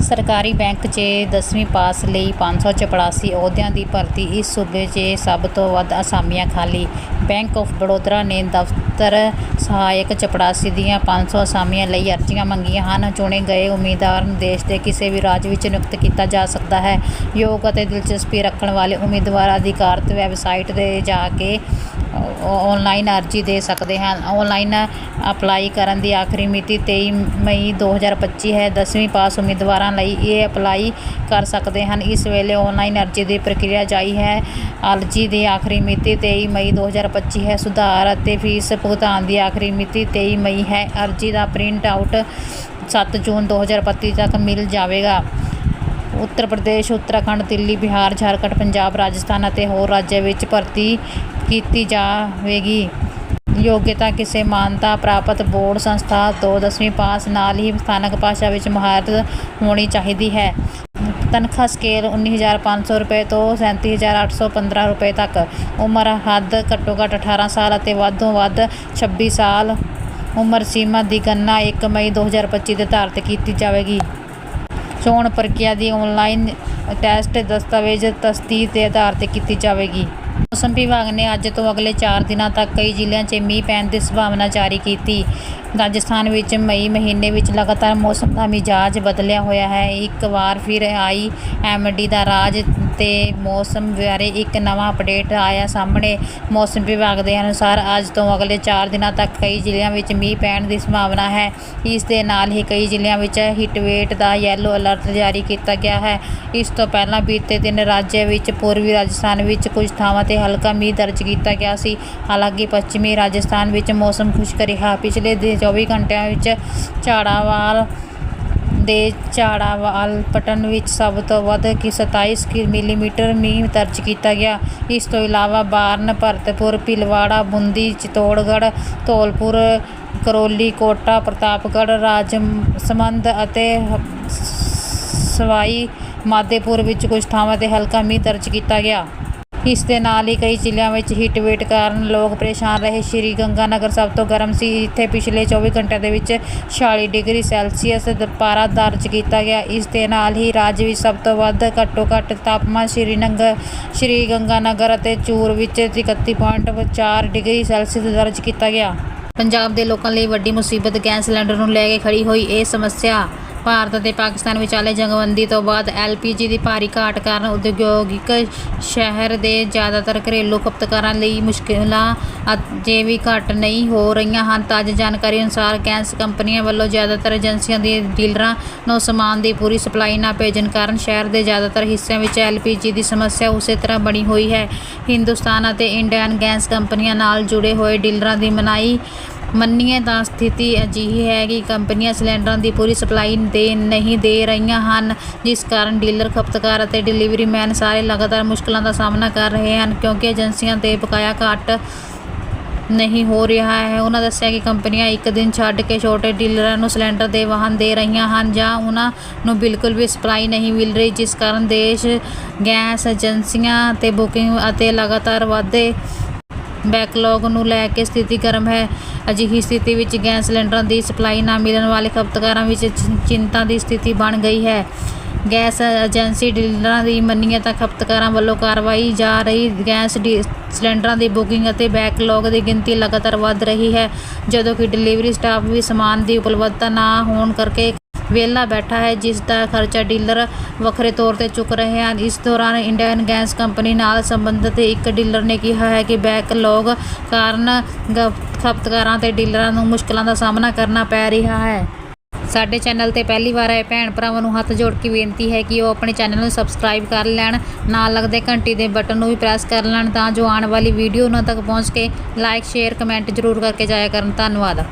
ਸਰਕਾਰੀ ਬੈਂਕ 'ਚ 10ਵੀਂ ਪਾਸ ਲਈ 584 ਅਹੁਦਿਆਂ ਦੀ ਭਰਤੀ, ਇਸ ਸੂਬੇ 'ਚ ਸਭ ਤੋਂ ਵੱਧ ਅਸਾਮੀਆਂ ਖਾਲੀ। ਬੈਂਕ ਆਫ ਬੜੌਦਾ ਨੇ ਦਫ਼ਤਰ ਸਹਾਇਕ ਚਪੜਾਸੀ ਦੀਆਂ 500 ਅਸਾਮੀਆਂ ਲਈ ਅਰਜ਼ੀਆਂ ਮੰਗੀਆਂ ਹਨ। ਚੁਣੇ ਗਏ ਉਮੀਦਵਾਰ ਨੂੰ ਦੇਸ਼ ਦੇ ਕਿਸੇ ਵੀ ਰਾਜ ਵਿੱਚ ਨਿਯੁਕਤ ਕੀਤਾ ਜਾ ਸਕਦਾ ਹੈ। ਯੋਗ ਅਤੇ ਦਿਲਚਸਪੀ ਰੱਖਣ ਵਾਲੇ ਉਮੀਦਵਾਰ ਅਧਿਕਾਰਤ ਵੈਬਸਾਈਟ 'ਤੇ ਜਾ ਕੇ ਔਨਲਾਈਨ ਅਰਜ਼ੀ ਦੇ ਸਕਦੇ ਹਨ ਔਨਲਾਈਨ ਅਪਲਾਈ ਕਰਨ ਦੀ ਆਖਰੀ ਮਿਤੀ ਤੇਈ ਮਈ 2025 ਹੈ। 10ਵੀਂ ਪਾਸ ਉਮੀਦਵਾਰਾਂ ਲਈ ਇਹ ਅਪਲਾਈ ਕਰ ਸਕਦੇ ਹਨ। ਇਸ ਵੇਲੇ ਔਨਲਾਈਨ ਅਰਜ਼ੀ ਦੀ ਪ੍ਰਕਿਰਿਆ ਜਾਰੀ ਹੈ। ਅਰਜ਼ੀ ਦੀ ਆਖਰੀ ਮਿਤੀ ਤੇਈ ਮਈ 2025 ਹੈ। ਸੁਧਾਰ ਅਤੇ ਫੀਸ ਭੁਗਤਾਨ ਦੀ ਆਖਰੀ ਮਿਤੀ ਤੇਈ ਮਈ ਹੈ। ਅਰਜ਼ੀ ਦਾ ਪ੍ਰਿੰਟ ਆਊਟ 7 ਜੂਨ 2025 ਤੱਕ ਮਿਲ ਜਾਵੇਗਾ। ਉੱਤਰ ਪ੍ਰਦੇਸ਼, ਉੱਤਰਾਖੰਡ, ਦਿੱਲੀ, ਬਿਹਾਰ, ਝਾਰਖੰਡ, ਪੰਜਾਬ, ਰਾਜਸਥਾਨ ਅਤੇ ਹੋਰ ਰਾਜਾਂ ਵਿੱਚ ਭਰਤੀ ਕੀਤੀ ਜਾਵੇਗੀ। ਯੋਗਤਾ ਕਿਸੇ ਮਾਨਤਾ ਪ੍ਰਾਪਤ ਬੋਰਡ ਸੰਸਥਾ ਤੋਂ 10ਵੀਂ ਪਾਸ ਨਾਲ ਹੀ ਸਥਾਨਕ ਭਾਸ਼ਾ ਵਿੱਚ ਮਹਾਰਤ ਹੋਣੀ ਚਾਹੀਦੀ ਹੈ। ਤਨਖਾਹ ਸਕੇਲ 19500 ਰੁਪਏ ਤੋਂ 37815 ਰੁਪਏ ਤੱਕ। ਉਮਰ ਹੱਦ ਘੱਟੋ ਘੱਟ 18 ਸਾਲ ਅਤੇ ਵੱਧ ਤੋਂ ਵੱਧ 26 ਸਾਲ। ਉਮਰ ਸੀਮਾ ਦੀ ਗਣਨਾ 1 ਮਈ 2025 ਦੇ ਆਧਾਰ ਤੇ ਕੀਤੀ ਜਾਵੇਗੀ। ਚੋਣ ਪ੍ਰਕਿਰਿਆ ਦੀ ਆਨਲਾਈਨ ਟੈਸਟ ਦਸਤਾਵੇਜ਼ ਤਸਦੀਕ ਦੇ ਆਧਾਰ ਤੇ ਕੀਤੀ ਜਾਵੇਗੀ। ਮੌਸਮ ਵਿਭਾਗ ਨੇ ਅੱਜ ਤੋਂ ਅਗਲੇ 4 ਦਿਨਾਂ ਤੱਕ ਕਈ ਜ਼ਿਲ੍ਹਿਆਂ 'ਚ ਮੀਂਹ ਪੈਣ ਦੀ ਸੰਭਾਵਨਾ ਜਾਰੀ ਕੀਤੀ। ਰਾਜਸਥਾਨ ਵਿੱਚ ਮਈ ਮਹੀਨੇ ਵਿੱਚ ਲਗਾਤਾਰ ਮੌਸਮ ਦਾ ਮਿਜਾਜ ਬਦਲਿਆ ਹੋਇਆ ਹੈ। ਇੱਕ ਵਾਰ ਫਿਰ ਆਈ ਐਮਡੀ ਦਾ ਰਾਜ ਅਤੇ ਮੌਸਮ ਬਾਰੇ ਇੱਕ ਨਵਾਂ ਅਪਡੇਟ ਆਇਆ ਸਾਹਮਣੇ। ਮੌਸਮ ਵਿਭਾਗ ਦੇ ਅਨੁਸਾਰ ਅੱਜ ਤੋਂ ਅਗਲੇ 4 ਦਿਨਾਂ ਤੱਕ ਕਈ ਜ਼ਿਲ੍ਹਿਆਂ ਵਿੱਚ ਮੀਂਹ ਪੈਣ ਦੀ ਸੰਭਾਵਨਾ ਹੈ। ਇਸ ਦੇ ਨਾਲ ਹੀ ਕਈ ਜ਼ਿਲ੍ਹਿਆਂ ਵਿੱਚ ਹੀਟਵੇਟ ਦਾ ਯੈਲੋ ਅਲਰਟ ਜਾਰੀ ਕੀਤਾ ਗਿਆ ਹੈ। ਇਸ ਤੋਂ ਪਹਿਲਾਂ ਬੀਤੇ ਦਿਨ ਰਾਜ ਵਿੱਚ, ਪੂਰਬੀ ਰਾਜਸਥਾਨ ਵਿੱਚ ਕੁਝ ਥਾਵਾਂ ਤੇ ਹਲਕਾ ਮੀਂਹ ਦਰਜ ਕੀਤਾ ਗਿਆ ਸੀ। ਹਾਲਾਂਕਿ ਪੱਛਮੀ ਰਾਜਸਥਾਨ ਵਿੱਚ ਮੌਸਮ ਖੁਸ਼ਕ ਰਿਹਾ। ਪਿਛਲੇ ਦੇ 24 ਘੰਟਿਆਂ ਵਿੱਚ ਝਾੜਾਵਾਲ ਦੇ ਝਾੜਾਵਾਲ ਪਟਨ ਵਿੱਚ ਸਭ ਤੋਂ ਵੱਧ ਕਿ 27 ਮਿਲੀਮੀਟਰ ਮੀਂਹ ਦਰਜ ਕੀਤਾ ਗਿਆ। ਇਸ ਤੋਂ ਇਲਾਵਾ ਬਾਰਨ, ਭਰਤਪੁਰ, ਭੀਲਵਾੜਾ, ਬੂੰਦੀ, ਚਿਤੌੜਗੜ੍ਹ, ਧੌਲਪੁਰ, ਕਰੋਲੀ, ਕੋਟਾ, ਪ੍ਰਤਾਪਗੜ੍ਹ ਰਾਜਸਮੰਦ ਅਤੇ ਹ- ਸਵਾਈ, ਮਾਧੇਪੁਰ ਵਿੱਚ ਕੁਝ ਥਾਵਾਂ ਤੇ ਹਲਕਾ ਮੀਂਹ ਦਰਜ ਕੀਤਾ ਗਿਆ। ਇਸ ਦੇ ਨਾਲ ਹੀ ਕਈ ਜ਼ਿਲ੍ਹਿਆਂ ਵਿੱਚ ਹੀਟਵੇਟ ਕਾਰਨ ਲੋਕ ਪਰੇਸ਼ਾਨ ਰਹੇ। ਸ਼੍ਰੀ ਗੰਗਾਨਗਰ ਸਭ ਤੋਂ ਗਰਮ ਸੀ। ਇੱਥੇ ਪਿਛਲੇ 24 ਘੰਟਿਆਂ ਦੇ ਵਿੱਚ 46 ਡਿਗਰੀ ਸੈਲਸੀਅਸ ਦ- ਪਾਰਾ ਦਰਜ ਕੀਤਾ ਗਿਆ। ਇਸ ਦੇ ਨਾਲ ਹੀ ਰਾਜ ਵਿੱਚ ਸਭ ਤੋਂ ਵੱਧ ਘੱਟੋ ਘੱਟ ਤਾਪਮਾਨ ਸ਼੍ਰੀਨਗਰ ਸ਼੍ਰੀ ਗੰਗਾਨਗਰ ਅਤੇ ਚੂਰ ਵਿੱਚ 31.4 ਡਿਗਰੀ ਸੈਲਸੀਅਸ ਦਰਜ ਕੀਤਾ ਗਿਆ। ਪੰਜਾਬ ਦੇ ਲੋਕਾਂ ਲਈ ਵੱਡੀ ਮੁਸੀਬਤ ਗੈਸ ਸਿਲੰਡਰ ਨੂੰ ਲੈ ਕੇ ਖੜੀ ਹੋਈ ਇਹ ਸਮੱਸਿਆ ਭਾਰਤ ਅਤੇ ਪਾਕਿਸਤਾਨ ਵਿਚਾਲੇ ਜੰਗਬੰਦੀ ਤੋਂ ਬਾਅਦ ਐਲਪੀਜੀ ਦੀ ਭਾਰੀ ਘਾਟ ਕਾਰਨ ਉਦਯੋਗਿਕ ਸ਼ਹਿਰ ਦੇ ਜ਼ਿਆਦਾਤਰ ਘਰੇਲੂ ਖਪਤਕਾਰਾਂ ਲਈ ਮੁਸ਼ਕਿਲਾਂ ਅਜੇ ਵੀ ਘੱਟ ਨਹੀਂ ਹੋ ਰਹੀਆਂ ਹਨ ਤਾਜ਼ਾ ਜਾਣਕਾਰੀ ਅਨੁਸਾਰ ਗੈਸ ਕੰਪਨੀਆਂ ਵੱਲੋਂ ਜ਼ਿਆਦਾਤਰ ਏਜੰਸੀਆਂ ਦੇ ਡੀਲਰਾਂ ਨੂੰ ਸਮਾਨ ਦੀ ਪੂਰੀ ਸਪਲਾਈ ਨਾ ਭੇਜਣ ਕਾਰਨ ਸ਼ਹਿਰ ਦੇ ਜ਼ਿਆਦਾਤਰ ਹਿੱਸਿਆਂ ਵਿੱਚ ਐਲਪੀਜੀ ਦੀ ਸਮੱਸਿਆ ਉਸੇ ਤਰ੍ਹਾਂ ਬਣੀ ਹੋਈ ਹੈ। ਹਿੰਦੁਸਤਾਨ ਅਤੇ ਇੰਡੀਅਨ ਗੈਸ ਕੰਪਨੀਆਂ ਨਾਲ ਜੁੜੇ ਹੋਏ ਡੀਲਰਾਂ ਦੀ ਮਨਾਈ ਮੰਨੀਏ ਤਾਂ ਸਥਿਤੀ ਅਜਿਹੀ ਹੈ ਕਿ ਕੰਪਨੀਆਂ ਸਿਲੰਡਰਾਂ ਦੀ ਪੂਰੀ ਸਪਲਾਈ ਦੇ ਨਹੀਂ ਦੇ ਰਹੀਆਂ ਹਨ, ਜਿਸ ਕਾਰਨ ਡੀਲਰ, ਖਪਤਕਾਰ ਅਤੇ ਡਿਲੀਵਰੀ ਮੈਨ ਸਾਰੇ ਲਗਾਤਾਰ ਮੁਸ਼ਕਲਾਂ ਦਾ ਸਾਹਮਣਾ ਕਰ ਰਹੇ ਹਨ ਕਿਉਂਕਿ ਏਜੰਸੀਆਂ ਤੇ ਬਕਾਇਆ ਘੱਟ ਨਹੀਂ ਹੋ ਰਿਹਾ ਹੈ। ਉਹਨਾਂ ਦੱਸਿਆ ਕਿ ਕੰਪਨੀਆਂ ਇੱਕ ਦਿਨ ਛੱਡ ਕੇ ਛੋਟੇ ਡੀਲਰਾਂ ਨੂੰ ਸਿਲੰਡਰ ਦੇ ਵਾਹਨ ਦੇ ਰਹੀਆਂ ਹਨ ਜਾਂ ਉਹਨਾਂ ਨੂੰ ਬਿਲਕੁਲ ਵੀ ਸਪਲਾਈ ਨਹੀਂ ਮਿਲ ਰਹੀ, ਜਿਸ ਕਾਰਨ ਦੇਸ਼, ਗੈਸ ਏਜੰਸੀਆਂ ਤੇ ਬੁਕਿੰਗ ਅਤੇ ਲਗਾਤਾਰ ਵਾਧੇ ਬੈਕਲੌਗ ਨੂੰ ਲੈ ਕੇ ਸਥਿਤੀ ਗਰਮ ਹੈ। ਅਜਿਹੀ ਸਥਿਤੀ ਵਿੱਚ ਗੈਸ ਸਿਲੰਡਰਾਂ ਦੀ ਸਪਲਾਈ ਨਾ ਮਿਲਣ ਵਾਲੇ ਖਪਤਕਾਰਾਂ ਵਿੱਚ ਚਿੰਤਾ ਦੀ ਸਥਿਤੀ ਬਣ ਗਈ ਹੈ। ਗੈਸ ਏਜੰਸੀ ਡੀਲਰਾਂ ਦੀ ਮੰਨੀਏ ਤਾਂ ਖਪਤਕਾਰਾਂ ਵੱਲੋਂ ਕਾਰਵਾਈ ਜਾ ਰਹੀ ਗੈਸ ਡੀ- ਸਿਲੰਡਰਾਂ ਦੀ ਬੁਕਿੰਗ ਅਤੇ ਬੈਕਲੌਗ ਦੀ ਗਿਣਤੀ ਲਗਾਤਾਰ ਵੱਧ ਰਹੀ ਹੈ, ਜਦੋਂ ਕਿ ਡਿਲੀਵਰੀ ਸਟਾਫ ਵੀ ਸਮਾਨ ਦੀ ਉਪਲਬਧਤਾ ਨਾ ਹੋਣ ਕਰਕੇ ਵਿਹਲਾ ਬੈਠਾ ਹੈ, ਜਿਸ ਦਾ ਖਰਚਾ ਡੀਲਰ ਵੱਖਰੇ ਤੌਰ ਤੇ ਚੁੱਕ ਰਹੇ ਹਨ। ਇਸ ਦੌਰਾਨ ਇੰਡੀਅਨ ਗੈਸ ਕੰਪਨੀ ਨਾਲ ਸੰਬੰਧਿਤ ਇੱਕ ਡੀਲਰ ਨੇ ਕਿਹਾ ਹੈ ਕਿ ਬੈਕਲੌਗ ਕਾਰਨ ਗ- ਖਪਤਕਾਰਾਂ ਤੇ ਡੀਲਰਾਂ ਨੂੰ ਮੁਸ਼ਕਲਾਂ ਦਾ ਸਾਹਮਣਾ ਕਰਨਾ ਪੈ ਰਿਹਾ ਹੈ। ਸਾਡੇ ਚੈਨਲ ਤੇ ਪਹਿਲੀ ਵਾਰ ਆਏ ਭੈਣ ਭਰਾਵਾਂ ਨੂੰ ਹੱਥ ਜੋੜ ਕੇ ਬੇਨਤੀ ਹੈ ਕਿ ਉਹ ਆਪਣੇ ਚੈਨਲ ਨੂੰ ਸਬਸਕ੍ਰਾਈਬ ਕਰ ਲੈਣ, ਨਾਲ ਲੱਗਦੇ ਘੰਟੀ ਦੇ ਬਟਨ ਨੂੰ ਵੀ ਪ੍ਰੈਸ ਕਰ ਲੈਣ ਤਾਂ ਜੋ ਆਉਣ ਵਾਲੀ ਵੀਡੀਓ ਉਹਨਾਂ ਤੱਕ ਪਹੁੰਚ ਕੇ ਲਾਈਕ, ਸ਼ੇਅਰ, ਕਮੈਂਟ ਜ਼ਰੂਰ ਕਰਕੇ ਜਾਇਆ ਕਰਨ। ਧੰਨਵਾਦ।